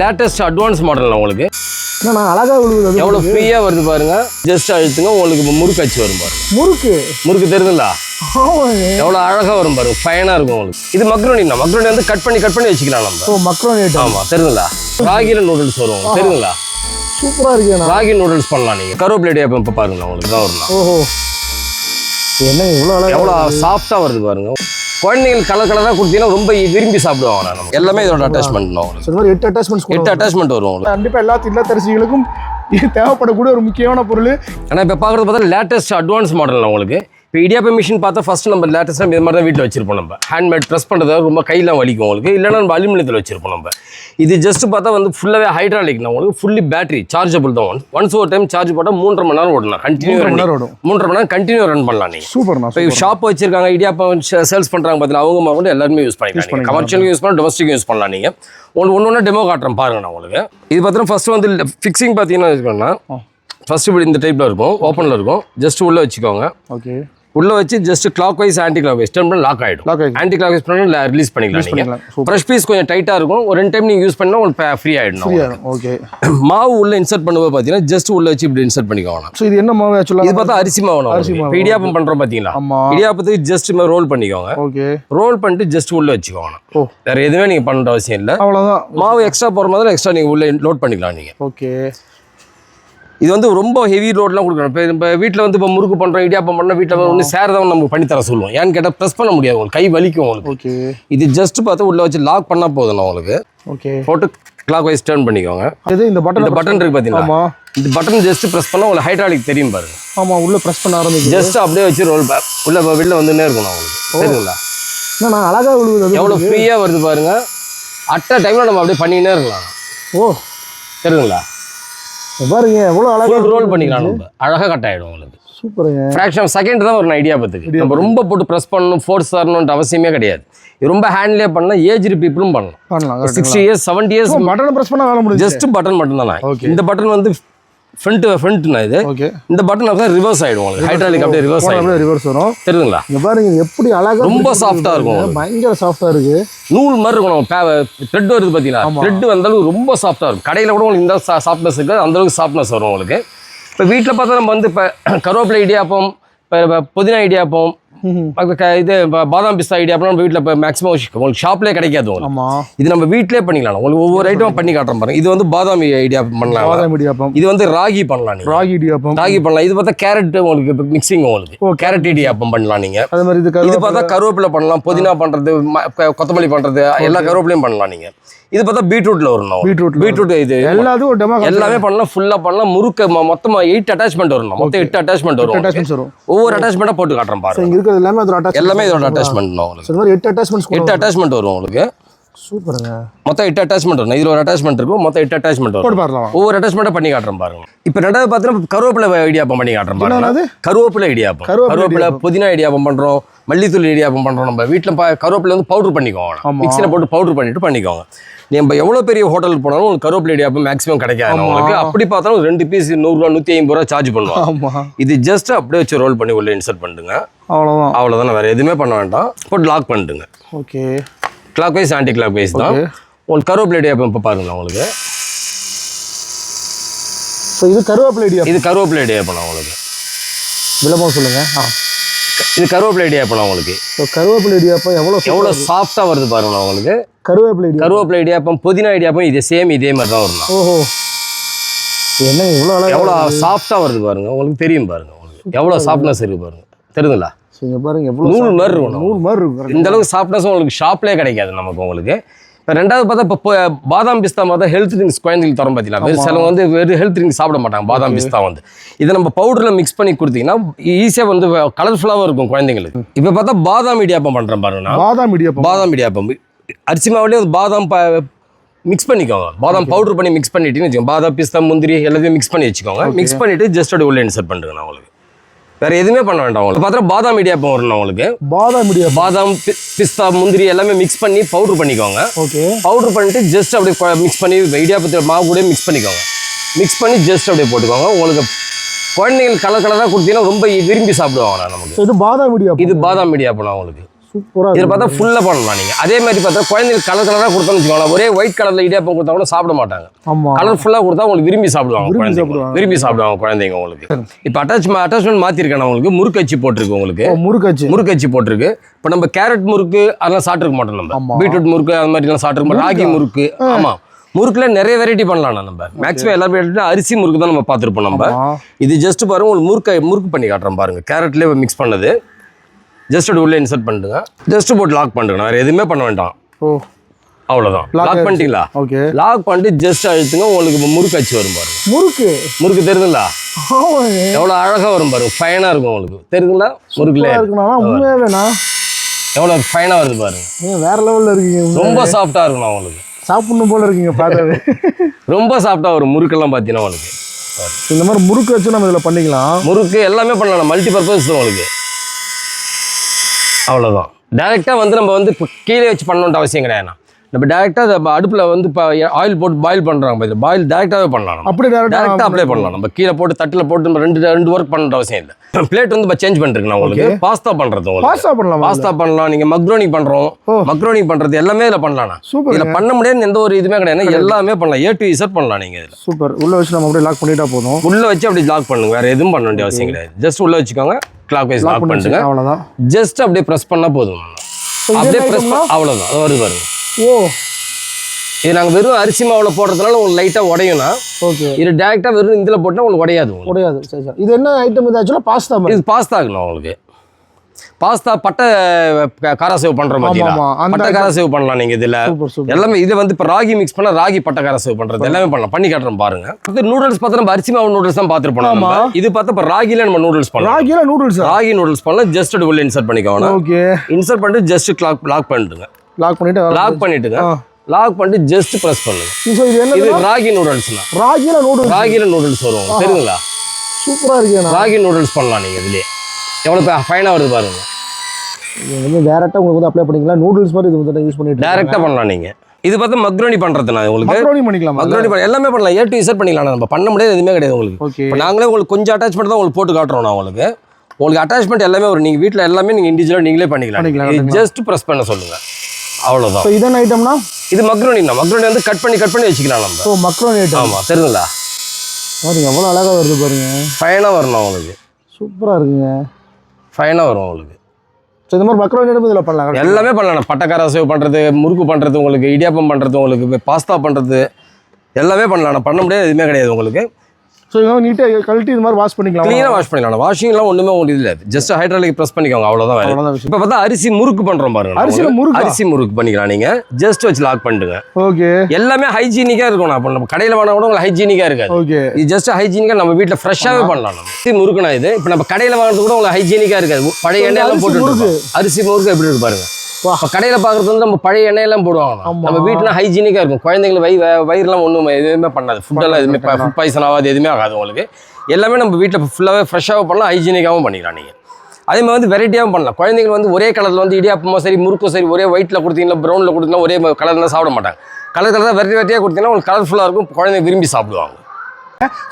Latest advance model உங்களுக்கு. அழகா விழுகுது எவ்வளோ ஃப்ரீயாக வருது பாருங்க. ஜஸ்ட் அழுத்துங்க உங்களுக்கு இப்போ முறுக்கு அச்சு வரும் பாருங்க. முறுக்கு? முறுக்கு தெரியுதுங்களா எவ்வளோ அழகாக வரும் பாருங்க ஃபைனாக இருக்கும் உங்களுக்கு. இது மக்ரோனிண்ணா மக்ரோனி வந்து கட் பண்ணி கட் பண்ணி வச்சுக்கலாம் நம்ம. ஓ மக்ரோனி ஆமாம் தெரியுங்களா ராகில நூடுல்ஸ் வரும் தெரியுங்களா சூப்பரா இருக்கேண்ணா ராகி நூடுல்ஸ் பண்ணலாம் நீங்கள் கருவேப்பிலை இப்போ பாருங்க உங்களுக்கு தான் வரலாம் ஓஹோ என்ன இவ்வளோ எவ்வளோ சாஃப்டாக வருது பாருங்க. குழந்தைங்களுக்கு கலர் கலராக கொடுத்தீங்கன்னா ரொம்ப விரும்பி சாப்பிடுவாங்க நம்ம. எல்லாமே இதோட அட்டாச்மெண்ட் மாதிரி எட்டு அட்டாச்மெண்ட்ஸ் எட்டு அட்டாச்மெண்ட் வரும் உங்களுக்கு. கண்டிப்பா எல்லா இல்லத்தரசிகளுக்கும் இது தேவைப்படக்கூடிய ஒரு முக்கியமான பொருள். ஆனால் இப்போ பார்க்குறது பார்த்தா லேட்டஸ்ட் அட்வான்ஸ் மாடல் உங்களுக்கு. இப்போ இடியாப்ப மிஷின் பார்த்தா ஃபர்ஸ்ட் நம்ம லேட்டஸ்ட்டாக இது மாதிரி தான் வீட்டில் வச்சிருப்போம் நம்ம. ஹேண்ட்மேட் ப்ரெஸ் பண்ணுறது ரொம்ப கையெல்லாம் வலிக்கும் உங்களுக்கு. இல்லைன்னா நம்ம அலுமினியத்தில் வச்சிருப்போம் நம்ம. இது ஜஸ்ட் பார்த்தா வந்து ஃபுல்லாகவே ஹைட்ராலிக்னா உங்களுக்கு ஃபுல்லி பேட்டரி சார்ஜபிள் தான் ஒன் ஒன்ஸ் ஒரு டைம் சார்ஜ் போட்டால் மூன்றரை மணி நேரம் ஓடலாம். கண்டினியூ ரன் ஓடும். மூன்றரை மணி நேரம் கண்டினியூ ரன் பண்ணலாம் நீங்கள் சூப்பர்ண்ணா இப்போ ஷாப் வச்சிருக்காங்க இடியாப்பம் சேல்ஸ் பண்ணுறாங்க பார்த்தீங்கன்னா அவங்க கூட எல்லாருமே யூஸ் பண்ணிக்கலாம். கமர்ஷியலுக்கு யூஸ் பண்ணலாம் டொமஸ்டிக் யூஸ் பண்ணலாம் நீங்கள் ஒன்று ஒன்று ஒன்று டெமோ காட்டுறேன் பாருங்க நான் உங்களுக்கு. இது பார்த்தீங்கன்னா ஃபர்ஸ்ட் வந்து ஃபிக்ஸிங் பார்த்தீங்கன்னா வச்சுக்கோங்கன்னா ஃபர்ஸ்ட் இப்படி இந்த டைப்பில் இருக்கும் ஓப்பனில் இருக்கும். ஜஸ்ட் உள்ளே வச்சுக்கோங்க. ஓகே உள்ளே வச்சு just clockwise anticlockwise then lock ஆகிடும். ஆன்டி கிளாக் வைஸ் பண்ணி ரிலீஸ் பண்ணிக்கலாம். நீங்கள். ஃப்ரெஷ் பீஸ் கொஞ்சம் டைட்டாக இருக்கும். ஒரு ரெண்டு டைம் நீங்கள் யூஸ் பண்ணால் உங்களுக்கு ஃப்ரீ ஆகிடும் ஓகே மாவு உள்ள இன்சர்ட் பண்ணும்போது பார்த்தீங்கன்னா ஜஸ்ட் உள்ள வச்சு இப்படி இன்சர்ட் பண்ணிக்கோங்க ஸோ இது என்ன மாவு இது ஆக்சுவலாக பார்த்தா அரிசி மாவு அரிசி மாவு. இடியாப்பம் பண்ணுறோம் பார்த்தீங்களா இடியாப்பத்துக்கு ஜஸ்ட் ரோல் பண்ணிக்கோங்க. ஓகே ரோல் பண்ணிட்டு ஜஸ்ட் உள்ள வச்சுக்கோங்க. வேற எதுவுமே நீங்க பண்ண அவசியம் இல்லை. அவ்வளோதான் மாவு எக்ஸ்ட்ரா போகிற மாதிரி எக்ஸ்ட்ரா நீங்க உள்ள லோட் பண்ணிக்கலாம் நீங்க. ஓகே இது வந்து ரொம்ப ஹெவி லோட்லாம் கொடுக்கணும். இப்போ இப்போ வீட்டில் வந்து இப்போ முறுக்கு பண்ணுறோம் இடியாப்பம் பண்ணோம் வீட்டில் ஒன்று சேரதான் நம்ம பண்ணி தர சொல்லுவோம். ஏன்னு கேட்டால் ப்ரெஸ் பண்ண முடியாது உங்களுக்கு. கை வலிக்கும் உங்களுக்கு. ஓகே இது ஜஸ்ட் பார்த்து உள்ள வச்சு லாக் பண்ணால் போதும் உங்களுக்கு. ஓகே போட்டு கிளாக் வைஸ் டர்ன் பண்ணிக்கோங்க. இது இந்த பட்டன் இந்த பட்டன் இருக்கு பார்த்தீங்களா ஆமா. இந்த பட்டன் ஜஸ்ட் ப்ரெஸ் பண்ணால் உங்களுக்கு ஹைட்ராலிக் தெரியும் பாருங்க. ஆமா உள்ள ப்ரெஸ் பண்ண ஆரம்பிக்குது. ஜஸ்ட் அப்படியே வச்சு ரோல் பேக் உள்ள வெளில வந்துன்னே இருக்கணும் உங்களுக்கு. தெரியுங்களா? என்னண்ணா அழகா விழுகுது எவ்வளோ ஃப்ரீயாக வருது பாருங்க. அட்ட டைமில் நம்ம அப்படியே பண்ணினே இருக்கலாம். ஓ. தெரியுங்களா? இங்க பாருங்க எவ்வளோ அழகா ஃபுல் ரோல் பண்ணிக்கலாம் நம்ம. அழகாக கட் ஆகிடும் உங்களுக்கு. சூப்பருங்க. ஃப்ராக்ஷன் செகண்ட் தான் ஒரு ஐடியா பத்துக்கு. நம்ம ரொம்ப போட்டு ப்ரெஸ் பண்ணணும் ஃபோர்ஸ் தரணுன்ற அவசியமே கிடையாது. ரொம்ப ஹேண்ட்லேயே பண்ணலாம் ஏஜ்டு பீப்புளும் பண்ணலாம். பண்ணலாம் sixty years seventy years button press பண்ணா முடிஞ்சு ஜஸ்ட் பட்டன் மட்டும் தானே. இந்த பட்டன் வந்து ஃப்ரண்ட் ஃப்ரண்ட்னா இது. ஓகே இந்த பட்டன் அப்படியே ரிவர்ஸ் ஆகிடும் உங்களுக்கு. ஹைட்ராலிக் அப்படியே ரிவர்ஸ் அப்படியே ரிவர்ஸ் வரும். தெரியுதுங்களா? இங்க பாருங்க எப்படி அழகா ரொம்ப ஆ இருக்கும். பயங்கர சாஃப்டா இருக்கு. நூல் மாதிரி இருக்கும் நம்ம த்ரெட் வருது பார்த்தீங்களா? த்ரெட் வந்த அளவுக்கு ரொம்ப சாஃப்டாக இருக்கும். கடையில் கூட உங்களுக்கு இந்த சாஃப்ட்னஸ் இருக்குது அந்த அளவுக்கு சாஃப்ட்னஸ் வரும் உங்களுக்கு. இப்போ வீட்டில் பார்த்தா நம்ம வந்து இப்போ கருவேப்பிலை இடியாப்பம் இப்போ புதினா இடியாப்பம் இது பாதாம் பிஸ்தா இடியாப்பம் நம்ம வீட்டில் இப்போ மேக்ஸிமம் உங்களுக்கு ஷாப்லேயே கிடைக்காது இது நம்ம வீட்டிலே பண்ணிக்கலாம். உங்களுக்கு ஒவ்வொரு ஐட்டம் பண்ணி காட்டுறோம் பாருங்க. இது வந்து பாதாம் இடியாப்பம் பண்ணலாம். பாதாம் இடியாப்பம் இது வந்து ராகி பண்ணலாம் நீங்கள் ராகி இடியாப்பம் ராகி பண்ணலாம். இது பார்த்தா கேரட் உங்களுக்கு மிக்சிங் உங்களுக்கு. ஓ, கேரட் இடியாப்பம் பண்ணலாம் நீங்கள் அதே மாதிரி இது பார்த்தா கருவேப்பிலை பண்ணலாம். புதினா க- கொத்தமல்லி பண்றது எல்லா கருவேப்பிலையும் பண்ணலாம் நீங்க. இது பார்த்தா பீட்ரூட்ல வரும் நம்ம. பீட்ரூட்ல பீட்ரூட் இது. எல்லாத்துக்கும் ஒரு டெமோ எல்லாமே பண்ணலாம் ஃபுல்லா பண்ணலாம். முறுக்க மொத்தமா எயிட் அட்டாச்மெண்ட் வரும் நம்ம. மொத்தம் எட்டு அட்டாச்மெண்ட் வரும். அட்டாச்மெண்ட்ஸ் வரும். ஒவ்வொரு அட்டாச்மெண்ட்டா போட்டு காட்டுறேன் பாருங்க. இருக்கிறது எல்லாமே அதோட அட்டாச் எல்லாமே இதோட அட்டாச்மெண்ட் உங்களுக்கு. எட்டு அட்டாச்மெண்ட்ஸ் எட்டு அட்டாச்மெண்ட் வரும் உங்களுக்கு. சூப்பருங்க. மொத்தம் எட்டு அட்டாச்மெண்ட் வரும் இதுல ஒரு அட்டாச்மெண்ட் இருக்கும். மொத்தம் எட்டு அட்டாச்மெண்ட் வரும். ஒவ்வொரு அட்டாச்மெண்ட்டா பண்ணி காட்டுறேன் பாருங்க. இப்போ ரெண்டாவது பார்த்தீங்கன்னா கருவேப்பிலை இடியாப்பம் பண்ணி என்னது? பாருங்க. கருவேப்பிலை இடியாப்பம். கருவேப்பிலை புதினா இடியாப்பம் பண்றோம். மல்லித்தூள் இடியாப்பம் பண்றோம் நம்ம வீட்டில் கருவேப்பிலை வந்து பவுடர் பண்ணிக்கோங்க. மிக்சியில் போட்டு பவுடர் பண்ணிட்டு பண்ணிக்கோங்க. நம்ம எவ்வளோ பெரிய ஹோட்டலுக்கு போனாலும் உங்களுக்கு கருவேப்பிலை இடியாப்பம் மேக்ஸிமம் கிடைக்காது. உங்களுக்கு அப்படி பார்த்தாலும் ரெண்டு பீஸ் நூறுரூவா நூற்றி ஐம்பது ரூபா சார்ஜ் பண்ணுவாங்க. ஆமா. இது ஜஸ்ட் அப்படியே வச்சு ரோல் பண்ணி உள்ள இன்சர்ட் பண்ணுங்க அவ்வளவுதான். அவ்வளோதானே வேறு எதுவுமே பண்ண வேண்டாம். போட்டு லாக் பண்ணிட்டுங்க okay clockwise anticlockwise தான். உங்களுக்கு கருவேப்பிலை இடியாப்பம் இப்போ பாருங்க உங்களுக்கு. ஸோ இது கருவேப்பிலை இது கருவேப்பிலை இடியாப்பம் உங்களுக்கு. விளம்பரம் சொல்லுங்க. ஆ. இது கருவேப்பிலை இடியாப்பம் உங்களுக்கு. ஸோ கருவேப்பிலை இடியாப்பம் எவ்வளோ எவ்வளோ சாஃப்டாக வருது பாருங்க உங்களுக்கு. கருவேப்பிலை கருவேப்பிலை இடியாப்பம் புதினா இடியாப்பம் இது சேம் இதே மாதிரி தான் வரும் ஓஹோ. என்ன இவ்வளோ எவ்வளோ சாஃப்டாக வருது பாருங்க. உங்களுக்கு தெரியும் பாருங்க. உங்களுக்கு எவ்வளோ சாஃப்ட்னஸ் இருக்கு பாருங்க. தெரியுதுங்களா இங்க பாருங்க எவ்வளோ நூல் மாதிரி இருக்கும் நூறு மாதிரி இருக்கு. இந்த அளவுக்கு சாஃப்ட்னஸ் உங்களுக்கு ஷாப்லேயே கிடைக்காது நமக்கு உங்களுக்கு. இப்போ ரெண்டாவது பார்த்தா இப்போ பாதாம் பிஸ்தா பார்த்தா ஹெல்த் ட்ரிங்க்ஸ் குழந்தைங்களுக்கு தரம் பார்த்தீங்களா வெறும் சிலவங்க வந்து வெறும் ஹெல்த் ட்ரிங்க்ஸ் சாப்பிட மாட்டாங்க பாதாம் பிஸ்தா வந்து. இதை நம்ம பவுடரில் மிக்ஸ் பண்ணி கொடுத்தீங்கன்னா ஈஸியாக வந்து கலர்ஃபுல்லாகவும் இருக்கும் குழந்தைங்களுக்கு. இப்போ பார்த்தா பாதாம் இடியாப்பம் பண்ணுறேன் பாருங்க நான். பாதாம் இடியாப்பம். பாதாம் இடியாப்பம். அரிசி மாவுலேயே பாதாம் மிக்ஸ் பண்ணிக்கோங்க. பாதாம் பவுடர் பண்ணி மிக்ஸ் பண்ணிட்டீங்கன்னு வச்சுக்கோங்க. பாதாம் பிஸ்தா முந்திரி எல்லாத்தையும் மிக்ஸ் பண்ணி வச்சுக்கோங்க. மிக்ஸ் பண்ணிட்டு ஜஸ்ட் அப்படியே உள்ள இன்சர்ட் பண்ணுங்க நான் உங்களுக்கு. வேற எதுவுமே பண்ண வேண்டாம் உங்களுக்கு. பார்த்தா பாதாம் இடியாப்பம் வரும் உங்களுக்கு. பாதாம் இடியாப்பம் பாதாம் பி- பிஸ்தா முந்திரி எல்லாமே மிக்ஸ் பண்ணி பவுடர் பண்ணிக்கோங்க. ஓகே பவுடர் பண்ணிட்டு ஜஸ்ட் அப்படியே மிக்ஸ் பண்ணி இடியாப்பத்தில் மாவு கூட மிக்ஸ் பண்ணிக்கோங்க. மிக்ஸ் பண்ணி ஜஸ்ட் அப்படியே போட்டுக்கோங்க. உங்களுக்கு குழந்தைங்களுக்கு கலர் கலராக கொடுத்தீங்கன்னா ரொம்ப விரும்பி சாப்பிடுவாங்க நமக்கு. இது பாதாம் இடியாப்பம் இது பாதாம் இடியாப்பம் உங்களுக்கு. சூப்பரா இதில் பார்த்தா ஃபுல்லாக பண்ணலாம் நீங்கள் அதே மாதிரி பார்த்தா குழந்தைங்களுக்கு கலர் கலராக கொடுத்தோம்னு வச்சுக்கோங்களேன். ஒரே ஒயிட் கலரில் இடியாப்பம் கொடுத்தா கூட சாப்பிட மாட்டாங்க. ஆமா. கலர்ஃபுல்லாக கொடுத்தா உங்களுக்கு விரும்பி சாப்பிடுவாங்க விரும்பி குழந்தைங்க. சாப்பிடுவாங்க. விரும்பி சாப்பிடுவாங்க குழந்தைங்க உங்களுக்கு. இப்போ அட்டாச் அட்டாச்மெண்ட் மாற்றிருக்கேன் உங்களுக்கு. முறுக்கு அச்சு போட்டிருக்கு உங்களுக்கு. முறுக்காச்சு. முறுக்கு அச்சு போட்டிருக்கு. இப்போ நம்ம கேரட் முறுக்கு அதெல்லாம் சாப்பிட்டுருக்க மாட்டோம் நம்ம. பீட்ரூட் முறுக்கு அந்த மாதிரிலாம் சாப்பிட்டுருக்க மாட்டோம். ராகி முறுக்கு? ஆமா. முறுக்குல நிறைய வெரைட்டி பண்ணலாம் நம்ம. மேக்ஸிமம் எல்லாருமே அரிசி முறுக்கு தான் நம்ம பார்த்துருப்போம் நம்ம. இது ஜஸ்ட் பாருங்க உங்களுக்கு முறுக்கை முறுக்கு பண்ணி காட்டுறேன் பாருங்க. கேரட்லேயே மிக்ஸ் பண்ணது. ஜஸ்ட் அது உள்ளே இன்சர்ட் பண்ணுங்க ஜஸ்ட் போட்டு லாக் பண்ணுங்க வேறு எதுவுமே பண்ண வேண்டாம். ஓ. அவ்வளோதான் லாக். பண்ணிட்டீங்களா? ஓகே லாக் பண்ணிட்டு ஜஸ்ட் அழுத்துங்க உங்களுக்கு இப்போ முறுக்கு அச்சு வரும் பாருங்க. முறுக்கு? முறுக்கு தெரியுதுங்களா எவ்வளோ அழகாக வரும் பாருங்க. ஃபைனாக இருக்கும் உங்களுக்கு. தெரியுதுங்களா முறுக்குல எவ்வளோ ஃபைனாக வருது பாருங்க. வேற லெவல்ல இருக்கீங்க. ரொம்ப சாஃப்டாக இருக்கும் உங்களுக்கு. சாப்பிடணும் போல இருக்கீங்க பார்த்தாவே. ரொம்ப சாஃப்டாக வரும் முறுக்கெல்லாம் பார்த்தீங்கன்னா உங்களுக்கு. இந்த மாதிரி முறுக்கு வச்சு நம்ம இதில் பண்ணிக்கலாம். முறுக்கு எல்லாமே பண்ணலாம். மல்டி பர்பஸ் உங்களுக்கு. அவ்வளோதான் டேரெக்டாக வந்து நம்ம வந்து இப்போ கீழே வச்சு பண்ணணுன்ற அவசியம் கிடையாது நம்ம டேரெக்டாக அதை அடுப்பில் வந்து இப்போ ஆயில் போட்டு பாயில் பண்ணுறாங்க பாயில் பாயில் டேரெக்டாகவே பண்ணலாம் நம்ம. அப்படி டேரெக்டாக டேரக்டா அப்ளை பண்ணலாம். நம்ம கீழே போட்டு தட்டில் போட்டு நம்ம ரெண்டு ரெண்டு ஒர்க் பண்ணுற அவசியம் இல்லை. பிளேட் வந்து இப்போ சேஞ்ச் பண்ணிருக்கேன் உங்களுக்கு. பாஸ்தா பண்ணுறது பாஸ்தா பண்ணலாமா? பாஸ்தா பண்ணலாம். நீங்கள் மக்ரோனி பண்ணுறோம். மக்ரோனி பண்ணுறது எல்லாமே இதில் பண்ணலாம் சூப்பர் இதில் பண்ண முடியாதுன்னு எந்த ஒரு இதுவுமே கிடையாது. எல்லாமே பண்ணலாம். ஏ டு இசட் பண்ணலாம் நீங்கள் இதில். சூப்பர். உள்ள வச்சு நம்ம அப்படியே லாக் பண்ணிட்டா போதும். உள்ள வச்சு அப்படி லாக் பண்ணுங்க. வேற எதுவும் பண்ண வேண்டிய அவசியம் கிடையாது. ஜஸ்ட் உள்ள வச்சுக்கோங்க. கிளாக் வைஸ் லாக் லாக் பண்ணி பண்ணுங்க. அவ்வளோதான் ஜஸ்ட் அப்படியே ப்ரெஸ் பண்ணா போதும். அப்படியே ப்ரெஸ் தான்? அவ்வளோதான் அது வருது பாருங்க ஓ. இது நாங்கள் வெறும் அரிசி மாவுல போடுறதுனால உங்களுக்கு லைட்டாக உடையும்னா ஓகே. இது டேரெக்டாக வெறும் இதில் போட்டால் உங்களுக்கு உடையாது முடியாது சரி சரி. இது என்ன ஐட்டம் இது ஆக்சுவலாக பாஸ்தா இது பாஸ்தா இருக்கணும் உங்களுக்கு. பாஸ்தா பட்டை காரா சேவ் பார்த்தீங்களா அந்த பட்டை காரா சேவ் பண்ணலாம் நீங்கள் இதில். எல்லாமே இதை வந்து இப்போ ராகி மிக்ஸ் பண்ணா ராகி பட்டை கார சேவ் பண்றது. எல்லாமே பண்ணலாம். பண்ணி காட்டுறோம் பாருங்க. இது நூடுல்ஸ் பார்த்தா நம்ம அரிசி மாவு நூடுல்ஸ் தான் பார்த்துருப்போம் நம்ம. இது பார்த்தா இப்போ ராகில நம்ம நூடுல்ஸ் பண்ணலாம். ராகில நூடுல்ஸ் ராகி நூடுல்ஸ் பண்ணலாம். ஜஸ்ட் உள்ள இன்சர்ட் பண்ணிக்கோங்க. ஓகே. இன்சர்ட் பண்ணிட்டு ஜஸ்ட் லாக் லாக் பண்ணிட்டுங்க லாக் பண்ணிட்டு லாக் பண்ணிட்டுங்க. லாக் பண்ணிட்டு ஜஸ்ட் ப்ரெஸ் பண்ணுங்க. இது ராகி நூடுல்ஸ்னா ராகில நூடுல்ஸ் ராகில நூடுல்ஸ் வரும். தெரியுங்களா சூப்பரா இருக்கேண்ணா ராகி நூடுல்ஸ் பண்ணலாம் நீங்க இதுலயே. எவ்வளவு ஃபைனா வருது பாருங்க. இது வந்து டேரக்டா உங்களுக்கு வந்து அப்ளை பண்ணிக்கலாம். நூடுல்ஸ் மாதிரி இது வந்து யூஸ் பண்ணிட்டு டைரக்டா பண்ணலாம் நீங்க. இது பார்த்தா மக்ரோனி பண்றதுனா உங்களுக்கு. மக்ரோனி பண்ணிக்கலாமா? மக்ரோனி பண்ண எல்லாமே பண்ணலாம். ஏ டு இசட் பண்ணிக்கலாம் நம்ம. பண்ண முடியாது எதுவுமே கிடையாது உங்களுக்கு. ஓகே இப்போ நாங்களே உங்களுக்கு கொஞ்சம் அட்டாச்மெண்ட் தான் உங்களுக்கு போட்டு காட்டுறோம் நான் உங்களுக்கு. உங்களுக்கு அட்டாச்மெண்ட் எல்லாமே வரும். நீங்கள் வீட்டில் எல்லாமே நீங்கள் இண்டிவிஜுவலாக நீங்களே பண்ணிக்கலாம். ஜஸ்ட் ப்ரெஸ் பண்ண சொல்லுங்க. அவ்வளோதான் ஸோ இதென்ன ஐட்டம்னா இது மக்ரோனி தான் மக்ரோனி வந்து கட் பண்ணி கட் பண்ணி வச்சுக்கலாம் நம்ம. ஸோ மக்ரோனி ஐட்டம் ஆமாம் தெரியுங்களா பாருங்க எவ்வளோ அழகா வருது பாருங்க. ஃபைனாக வரணும் உங்களுக்கு. சூப்பரா இருக்குங்க. ஃபைனாக வரும் உங்களுக்கு. ஸோ இந்த மாதிரி மக்ரோனி இதில் பண்ணலாம். எல்லாமே பண்ணலாம். பட்டக்கார சேவ் பண்ணுறது முறுக்கு பண்ணுறது உங்களுக்கு இடியாப்பம் பண்ணுறது உங்களுக்கு பாஸ்தா பண்ணுறது எல்லாமே பண்ணலாம். நான் பண்ண முடியாது எதுவுமே கிடையாது உங்களுக்கு. ஸோ இவங்க நீட்டாக கழட்டி இது மாதிரி வாஷ் பண்ணிக்கலாம். க்ளீனாக வாஷ் பண்ணிக்கலாம். வாஷிங்லாம் ஒன்றுமே உங்களுக்கு இல்லை. ஜஸ்ட் ஹைட்ராலிக் ப்ரெஸ் பண்ணிக்கோங்க. அவ்வளோதான் அவ்வளோதான் இப்போ பார்த்தா அரிசி முறுக்கு பண்ணுறோம் பாருங்க அரிசியில. முறுக்கா? அரிசி முறுக்கு பண்ணிக்கலாம் நீங்கள் ஜஸ்ட் வச்சு லாக் பண்ணிட்டுங்க ஓகே எல்லாமே ஹைஜீனிக்காக இருக்கும் நான் நம்ம கடையில் வாங்கினா கூட உங்களுக்கு ஹைஜீனிக்காக இருக்காது. ஓகே இது ஜஸ்ட் ஹைஜீனிக்காக நம்ம வீட்டில் ஃப்ரெஷ்ஷாகவே பண்ணலாம் நம்ம. அரிசி முறுக்குனா இது. இப்போ நம்ம கடையில் வாங்குறது கூட உங்களுக்கு ஹைஜீனிக்காக இருக்காது. பழைய எண்ணெயெல்லாம் போட்டு. அரிசி முறுக்கு எப்படி இருக்கு பாருங்க. கடையில் பார்க்குறது வந்து நம்ம பழைய எண்ணெயெல்லாம் போடுவாங்க. நம்ம வீட்டில் ஹைஜீனிக்காக இருக்கும். குழந்தைங்களுக்கு வயிறு வ- வயிறுலாம் ஒன்றும் எதுவுமே பண்ணாது. ஃபுட்டெல்லாம் எதுவுமே ஃபுட் பாய்சன் ஆகாது எதுவுமே ஆகாது உங்களுக்கு. எல்லாமே நம்ம வீட்டில் ஃபுல்லாகவே ஃப்ரெஷ்ஷாகவும் பண்ணலாம் ஹைஜீனிக்காகவும் பண்ணிக்கலாம் நீங்கள் அதே மாதிரி வந்து வெரைட்டியாகவும் பண்ணலாம். குழந்தைங்களுக்கு வந்து ஒரே கலரில் வந்து இடியாப்பமோ சரி முறுக்கும் சரி ஒரே ஒயிட்டில் கொடுத்தீங்களா ப்ரௌனில் கொடுத்தீங்கன்னா ஒரே கலர்லாம் சாப்பிட மாட்டாங்க. கலர் கலராக வெரைட்டி வெரைட்டியாக கொடுத்தீங்கன்னா உங்களுக்கு கலர்ஃபுல்லாக இருக்கும். குழந்தைங்க விரும்பி சாப்பிடுவாங்க.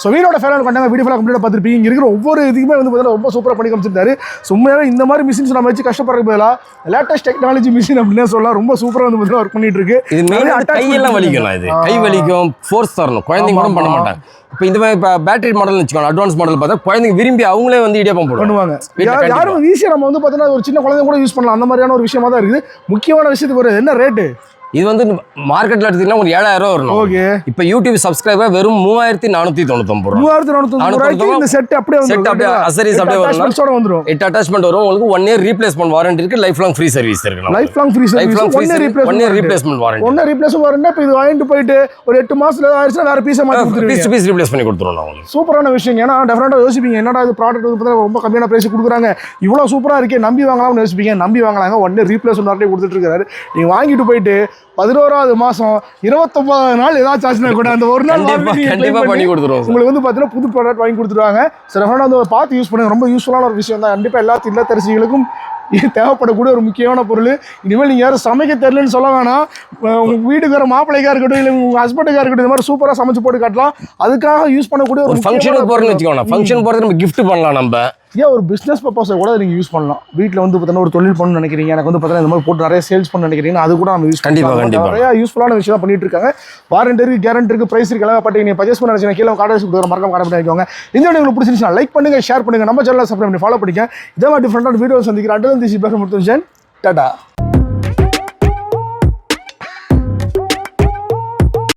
ஸோ வீடோட ஃபேனல் கொண்டாங்க வீடியோ ஃபுல்லாக கம்ப்ளீட்டாக பார்த்துருப்பீங்க. இங்க இருக்கிற ஒவ்வொரு இதுக்குமே வந்து பார்த்தீங்கன்னா ரொம்ப சூப்பராக பண்ணி காமிச்சிருந்தாரு. சும்மாவே இந்த மாதிரி மிஷின்ஸ் நம்ம வச்சு கஷ்டப்படுறதுக்கு பதிலாக லேட்டஸ்ட் டெக்னாலஜி மிஷின் அப்படின்னே சொல்லலாம். ரொம்ப சூப்பராக வந்து பார்த்தீங்கன்னா ஒர்க் பண்ணிட்டு இருக்கு இது கையெல்லாம். வலிக்கும் இது. கை வலிக்கும் ஃபோர்ஸ் தரணும். குழந்தைங்க கூட பண்ண. மாட்டாங்க. இப்போ இந்த மாதிரி இப்போ பேட்டரி மாடல் வச்சுக்கோங்க அட்வான்ஸ் மாடல் பார்த்தா குழந்தைங்க விரும்பி அவங்களே வந்து இடியாப்பம் பண்ணுவாங்க. யாரும் ஈஸியாக நம்ம வந்து பார்த்தீங்கன்னா ஒரு சின்ன குழந்தை கூட யூஸ் பண்ணலாம். அந்த மாதிரியான ஒரு விஷயமா தான் இருக்குது. முக்கியமான விஷயத்துக்கு ஒரு என்ன ரேட்டு இது வந்து மார்க்கெட்டில் எடுத்தீங்கன்னா ஒரு ஏழாயிரம் ரூபா வரணும். ஓகே. இப்போ யூடியூப் சப்ஸ்கிரைபர் வெறும் மூவாயிரத்தி நானூற்றி தொண்ணூத்தொம்பது ரூபா. மூவாயிரத்தி நானூத்தி செட் அப்படியே வந்துரும் அப்படியே accessories அப்படியே வரும். வந்துரும். எட்டு அட்டாச்மெண்ட் வரும். உங்களுக்கு ஒன் இயர் ரீப்ளேஸ்மெண்ட் வாரண்டி இருக்கு. லைஃப் லாங் ஃப்ரீ சர்வீஸ் இருக்கு lifelong free life service long one year one year replacement replacement warranty ஒன்னு ரீப்ளேஸ் வரணும்னா இப்போ இது வாங்கிட்டு போயிட்டு ஒரு எட்டு மாசத்துல ஆயிடுச்சுன்னா வேற பீஸை மாற்றி கொடுத்துருவீங்க. பீஸ் பீஸ் ரீப்ளேஸ் பண்ணி கொடுத்துருவோம் நான் உங்களுக்கு. சூப்பரான விஷயம் ஏன்னா டெஃபினட்டாக யோசிப்பீங்க என்னடா இது ப்ராடக்ட் வந்து ரொம்ப கம்மியான பிரைஸ் கொடுக்குறாங்க. இவ்வளோ சூப்பராக இருக்கே நம்பி வாங்கலாம்னு யோசிப்பீங்க. நம்பி வாங்கலாங்க ஒன் ரீப்ளேஸ் வாரண்டி கொடுத்துட்டு இருக்காரு. நீங்கள் வாங்கிட்டு போயிட்டு பதினோராவது மாதம் இருபத்தொம்பது நாள் ஏதாச்சும் ஆச்சுன்னா கூட அந்த ஒரு நாள் கண்டிப்பா warranty நீங்க claim கண்டிப்பா பண்ணி கொடுத்துருவோம் உங்களுக்கு வந்து பார்த்தீங்கன்னா புது ப்ராடக்ட் வாங்கி கொடுத்துருவாங்க. சரி டெஃபினட்டாக வந்து பார்த்து யூஸ் பண்ணுங்க. ரொம்ப யூஸ்ஃபுல்லான ஒரு விஷயம் தான். கண்டிப்பாக எல்லா இல்லத்தரசிகளுக்கும் தேவைப்படக்கூடிய ஒரு முக்கியமான பொருள். இனிமேல் நீங்கள் யாரும் சமைக்க தெரியலன்னு சொல்ல வேணாம். அஹ் உங்க வீட்டுக்கு வர மாப்பிள்ளைக்கா இருக்கட்டும் இல்லை உங்கள் ஹஸ்பண்டுக்கா இருக்கட்டும் இந்த மாதிரி சூப்பராக சமைச்சு போட்டு காட்டலாம். அதுக்காக யூஸ் பண்ணக்கூடிய ஒரு ஃபங்க்ஷனுக்கு போகிறோம்னு வச்சுக்கோங்க. ஃபங்க்ஷன் போகிறது நம்ம gift பண்ணலாம் நம்ம. ஏன் ஒரு பிஸ்னஸ் பர்பஸை கூட நீங்கள் யூஸ் பண்ணலாம். வீட்டில் வந்து பார்த்தீங்கன்னா ஒரு தொழில் பண்ணணும்னு நினைக்கிறீங்க. எனக்கு வந்து பார்த்தீங்கன்னா இந்த மாதிரி போட்டு நிறைய சேல்ஸ் பண்ண நினைக்கிறீங்கன்னா அது கூட நம்ம யூஸ் கண்டிப்பா, கண்டிப்பா. நிறைய யூஸ்ஃபுல்லான விஷயம் பண்ணிட்டு இருக்காங்க. வாரண்ட் இருக்கு கேரண்ட் இருக்கு பிரைஸ் இருக்கு பட்டு நீங்கள் பர்ச்சேஸ் பண்ண நினைச்சீங்க கீழே கார்டு கொடுக்குற மறக்காம கார்டு பண்ணிக்கோங்க. இந்த வீடியோ உங்களுக்கு பிடிச்சிருந்துச்சுன்னா லைக் பண்ணுங்க ஷேர் பண்ணுங்க. நம்ம சேனலை சப்ஸ்கிரைப் பண்ணி ஃபாலோ பண்ணிக்க இதே மாதிரி டிஃப்ரெண்டான வீடியோ சந்திக்கிறேன். அட்டன் திசி பேச முடிச்சு டாடா.